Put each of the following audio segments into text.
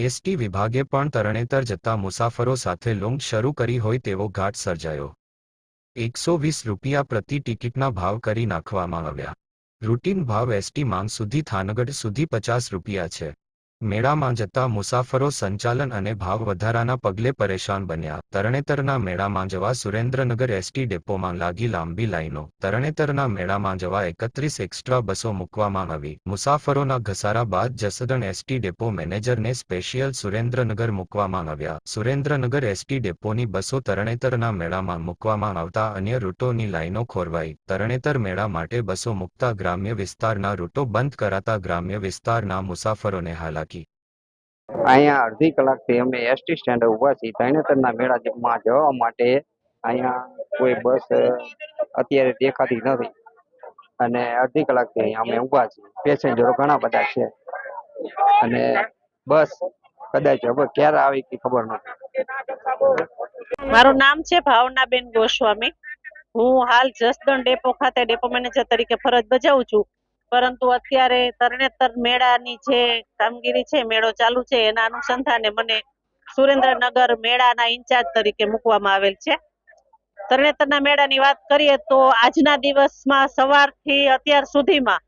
ST વિભાગે પણ તરણેતર જતા મુસાફરો સાથે લોંગ શરૂ કરી હોય તેવો ઘાટ સર્જાયો. એકસો વીસ રૂપિયા પ્રતિ ટિકિટના ભાવ કરી નાખવામાં આવ્યા. રૂટીન ભાવ એસટી માંગ સુધી થાનગઢ સુધી પચાસ રૂપિયા છે. મેળામાં જતા મુસાફરો સંચાલન અને ભાવ વધારાના પગલે પરેશાન બન્યા. તરણેતરના મેળામાં જવા સુરેન્દ્રનગર એસટી ડેપોમાં લાગી લાંબી લાઈનો. તરણેતરના મેળામાં જવા એકત્રીસ એક્સ્ટ્રા બસો મૂકવામાં આવી. મુસાફરોના ઘસારા બાદ જસદણ એસટી ડેપો મેનેજરને સ્પેશિયલ સુરેન્દ્રનગર મૂકવામાં આવ્યા. સુરેન્દ્રનગર એસટી ડેપોની બસો તરણેતરના મેળામાં મૂકવામાં આવતા અન્ય રૂટોની લાઈનો ખોરવાઈ. તરણેતર મેળા માટે બસો મૂકતા ગ્રામ્ય વિસ્તારના રૂટો બંધ કરાતા ગ્રામ્ય વિસ્તારના મુસાફરોને હાલાકી અહીંયા અડધી કલાકથી અમે એસટી સ્ટેન્ડ ઊભા છીએ. તરણેતરના મેળામાં જવા માટે અહીંયા કોઈ બસ અત્યારે દેખાતી નથી. અને અડધી કલાકથી અહીંયા અમે ઊભા છીએ. પેસેન્જરો ઘણા બધા છે. અને બસ કદાચ હવે ક્યારે આવી કે ખબર નથી. મારું નામ છે ભાવનાબેન ગોસ્વામી. હું હાલ જસદણ ડેપો ખાતે ડેપો મેનેજર તરીકે ફરજ બજાવું છું. પરંતુ અત્યારે તરણેતર મેળાની જે કામગીરી છે, મેળો ચાલુ છે, એના અનુસંધાને મને સુરેન્દ્રનગર મેળાના ઇન્ચાર્જ તરીકે મૂકવામાં આવેલ છે. તરણેતરના મેળાની વાત કરીએ તો આજના દિવસમાં સવારથી અત્યાર સુધીમાં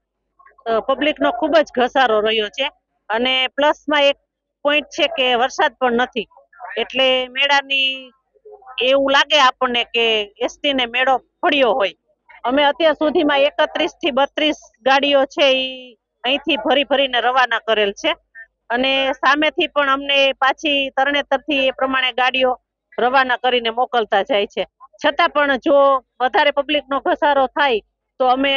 પબ્લિકનો ખૂબ જ ઘસારો રહ્યો છે અને પ્લસમાં એક પોઈન્ટ છે કે વરસાદ પણ નથી. એટલે મેળાની એવું લાગે આપણને કે એસટી ને મેળો ફળ્યો હોય. અમે અત્યાર સુધીમાં એકત્રીસથી બત્રીસ ગાડીઓ છે એ અહીંથી ભરી ભરીને રવાના કરેલ છે. અને સામેથી પણ અમને પાછી તરણેતરથી એ પ્રમાણે ગાડીઓ રવાના કરીને મોકલતા જાય છે. છતાં પણ જો વધારે પબ્લિકનો ઘસારો થાય, તો અમે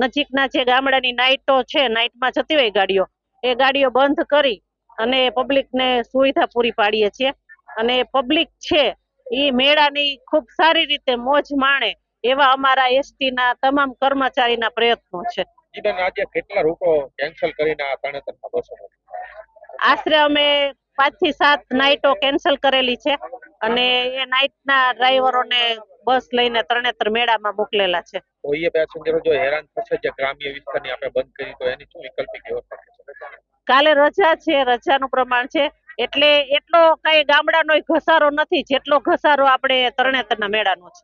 નજીકના જે ગામડાની નાઇટો છે નાઇટમાં જતી હોય ગાડીઓ, એ ગાડીઓ બંધ કરી અને પબ્લિકને સુવિધા પૂરી પાડીએ છીએ. અને પબ્લિક છે એ મેળાની ખૂબ સારી રીતે મોજ માણે એવા અમારા એસટી ના તમામ કર્મચારીના પ્રયત્નો છે. આજે કેટલા રૂટો કેન્સલ કરીને આ તરણેતરના બસો આશરે અમે પાંચથી સાત નાઇટો કેન્સલ કરેલી છે અને એ નાઇટના ડ્રાઈવરોને બસ લઈને તરણેતર મેળામાં મોકલેલા છે. તો એ પેસેન્જરો જો હેરાન થશે જે ગ્રામ્ય વિસ્તારની આપણે બંધ કરી તો એની શું વૈકલ્પિક વ્યવસ્થા થશે કાલે રજા છે રજાનું પ્રમાણ છે એટલે એટલો કઈ ગામડાનો ઘસારો નથી જેટલો ઘસારો આપણે તરણેતરના મેળાનો છે.